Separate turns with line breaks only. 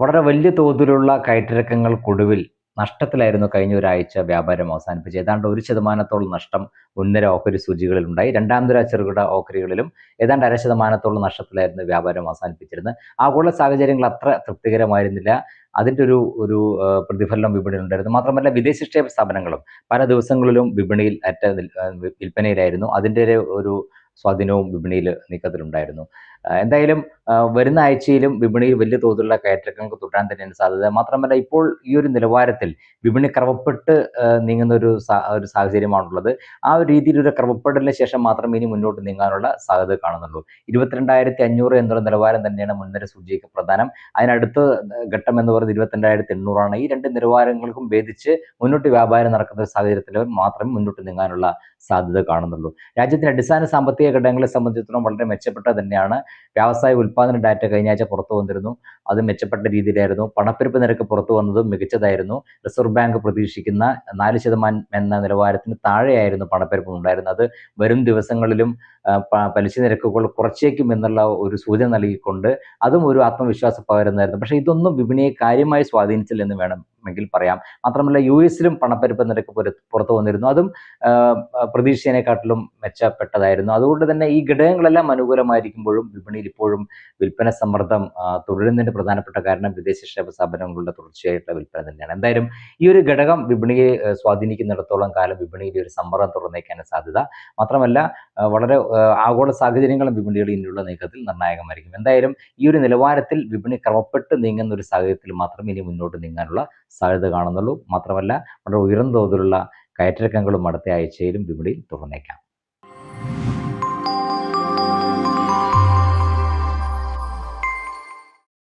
വളരെ വലിയ തോതിലുള്ള കയറ്റിറക്കങ്ങൾക്കൊടുവിൽ നഷ്ടത്തിലായിരുന്നു കഴിഞ്ഞ ഒരാഴ്ച വ്യാപാരം അവസാനിപ്പിച്ചത്. ഏതാണ്ട് ഒരു ശതമാനത്തോളം നഷ്ടം ഒന്നര ഓഹരി സൂചികളിൽ ഉണ്ടായി രണ്ടാമതൊരു ചെറുകിട ഓഹരികളിലും ഏതാണ്ട് അര ശതമാനത്തോളം നഷ്ടത്തിലായിരുന്നു വ്യാപാരം അവസാനിപ്പിച്ചിരുന്നത്. ആഗോള സാഹചര്യങ്ങൾ അത്ര തൃപ്തികരമായിരുന്നില്ല. അതിന്റെ ഒരു ഒരു പ്രതിഫലനം വിപണിയിൽ ഉണ്ടായിരുന്നു. മാത്രമല്ല വിദേശ നിക്ഷേപ സ്ഥാപനങ്ങളും പല ദിവസങ്ങളിലും വിപണിയിൽ അറ്റ വിൽപ്പനയിലായിരുന്നു അതിന്റെ ഒരു സ്വാധീനവും വിപണിയിൽ നീക്കത്തിലുണ്ടായിരുന്നു. എന്തായാലും വരുന്ന ആഴ്ചയിലും വിപണിയിൽ വലിയ തോതിലുള്ള കയറ്റങ്ങൾക്ക് തുടരാൻ തന്നെയാണ് സാധ്യത. മാത്രമല്ല ഇപ്പോൾ ഈ ഒരു നിലവാരത്തിൽ വിപണി ക്രമപ്പെട്ട് നീങ്ങുന്ന ഒരു ഒരു സാഹചര്യമാണുള്ളത്. ആ ഒരു രീതിയിൽ ഒരു ക്രമപ്പെടലിന് ശേഷം മാത്രമേ ഇനി മുന്നോട്ട് നീങ്ങാനുള്ള സാധ്യത കാണുന്നുള്ളൂ. ഇരുപത്തിരണ്ടായിരത്തി അഞ്ഞൂറ് എന്നുള്ള നിലവാരം തന്നെയാണ് മുൻനിര സൂചിക്ക് പ്രധാനം. അതിനടുത്ത ഘട്ടം എന്ന് പറയുന്നത് ഇരുപത്തിരണ്ടായിരത്തി എണ്ണൂറാണ് ഈ രണ്ട് നിലവാരങ്ങൾക്കും ഭേദിച്ച് മുന്നോട്ട് വ്യാപാരം നടക്കുന്ന ഒരു സാഹചര്യത്തിൽ മാത്രമേ മുന്നോട്ട് നീങ്ങാനുള്ള സാധ്യത കാണുന്നുള്ളൂ. രാജ്യത്തിന്റെ അടിസ്ഥാന സാമ്പത്തിക ഘടകങ്ങളെ സംബന്ധിച്ചിടത്തോളം വളരെ മെച്ചപ്പെട്ട തന്നെയാണ്. വ്യവസായ ഉൽപ്പാദന ഡാറ്റ കഴിഞ്ഞ ആഴ്ച പുറത്തു വന്നിരുന്നു. അത് മെച്ചപ്പെട്ട രീതിയിലായിരുന്നു. പണപ്പെരുപ്പ് നിരക്ക് പുറത്തു വന്നതും മികച്ചതായിരുന്നു. റിസർവ് ബാങ്ക് പ്രതീക്ഷിക്കുന്ന നാല് ശതമാനം എന്ന നിലവാരത്തിന് താഴെയായിരുന്നു പണപ്പെരുപ്പം ഉണ്ടായിരുന്നത്. വരും ദിവസങ്ങളിലും പലിശ നിരക്കുകൾ കുറച്ചേക്കും എന്നുള്ള ഒരു സൂചന നൽകിക്കൊണ്ട് അതും ഒരു ആത്മവിശ്വാസ പകരുന്നതായിരുന്നു. പക്ഷേ ഇതൊന്നും വിപണിയെ കാര്യമായി സ്വാധീനിച്ചില്ലെന്ന് വേണമെങ്കിൽ പറയാം. മാത്രമല്ല യു എസിലും പണപ്പെരുപ്പ നിരക്ക് പുറത്തു വന്നിരുന്നു. അതും പ്രതീക്ഷേനെക്കാട്ടിലും മെച്ചപ്പെട്ടതായിരുന്നു. അതുകൊണ്ട് തന്നെ ഈ ഘടകങ്ങളെല്ലാം അനുകൂലമായിരിക്കുമ്പോഴും വിപണിയിൽ ഇപ്പോഴും വിൽപ്പന സമ്മർദ്ദം തുടരുന്നതിന്റെ പ്രധാനപ്പെട്ട കാരണം വിദേശ നിക്ഷേപ സ്ഥാപനങ്ങളുടെ തുടർച്ചയായിട്ടുള്ള വിൽപ്പന തന്നെയാണ്. എന്തായാലും ഈ ഒരു ഘടകം വിപണിയെ സ്വാധീനിക്കുന്നിടത്തോളം കാലം വിപണിയിൽ ഒരു സമ്മർദ്ദം തുറന്നേക്കാൻ സാധ്യത. മാത്രമല്ല വളരെ ആഗോള സാഹചര്യങ്ങളും വിപണികൾ ഇനിയുള്ള നീക്കത്തിൽ നിർണായകമായിരിക്കും. എന്തായാലും ഈ ഒരു നിലവാരത്തിൽ വിപണി ക്രമപ്പെട്ട് നീങ്ങുന്ന ഒരു സാഹചര്യത്തിൽ മാത്രം ഇനി മുന്നോട്ട് നീങ്ങാനുള്ള സാധ്യത കാണുന്നുള്ളൂ. മാത്രമല്ല വളരെ ഉയർന്ന തോതിലുള്ള കയറ്റിറക്കങ്ങളും അടുത്ത ആഴ്ചയിലും വിപണിയിൽ തുറന്നേക്കാം